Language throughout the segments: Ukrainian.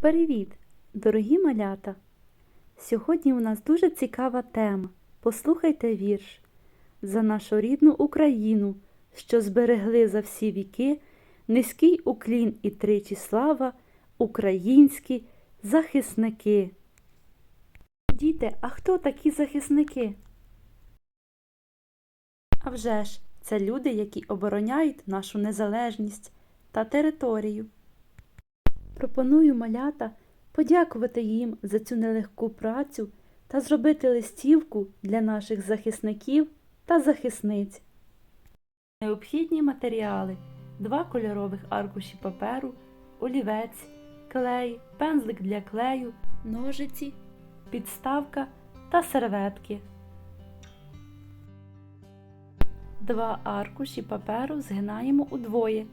Привіт, дорогі малята! Сьогодні у нас дуже цікава тема. Послухайте вірш за нашу рідну Україну, що зберегли за всі віки, низький уклін і тричі слава, українські захисники. Діти, а хто такі захисники? А вже ж, це люди, які обороняють нашу незалежність та територію. Пропоную малята подякувати їм за цю нелегку працю та зробити листівку для наших захисників та захисниць. Необхідні матеріали: два кольорових аркуші паперу, олівець, клей, пензлик для клею, ножиці, підставка та серветки. Два аркуші паперу згинаємо удвоє.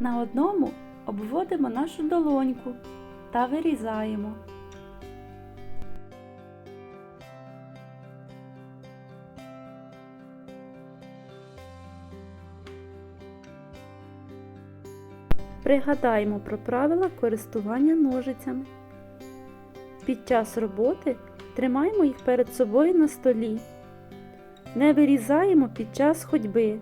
На одному обводимо нашу долоньку та вирізаємо. Пригадаємо про правила користування ножицями. Під час роботи тримаємо їх перед собою на столі. Не вирізаємо під час ходьби.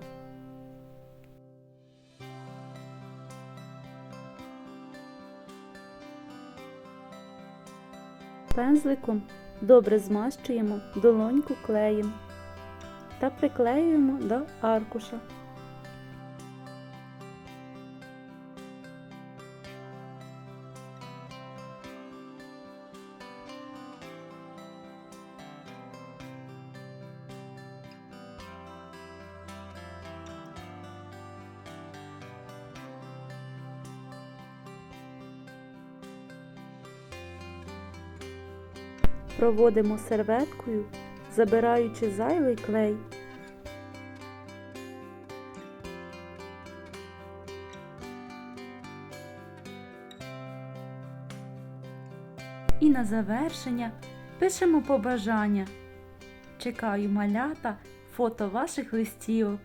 Пензликом добре змащуємо долоньку клеєм та приклеюємо до аркуша. Проводимо серветкою, забираючи зайвий клей. І на завершення пишемо побажання. Чекаю малята фото ваших листівок.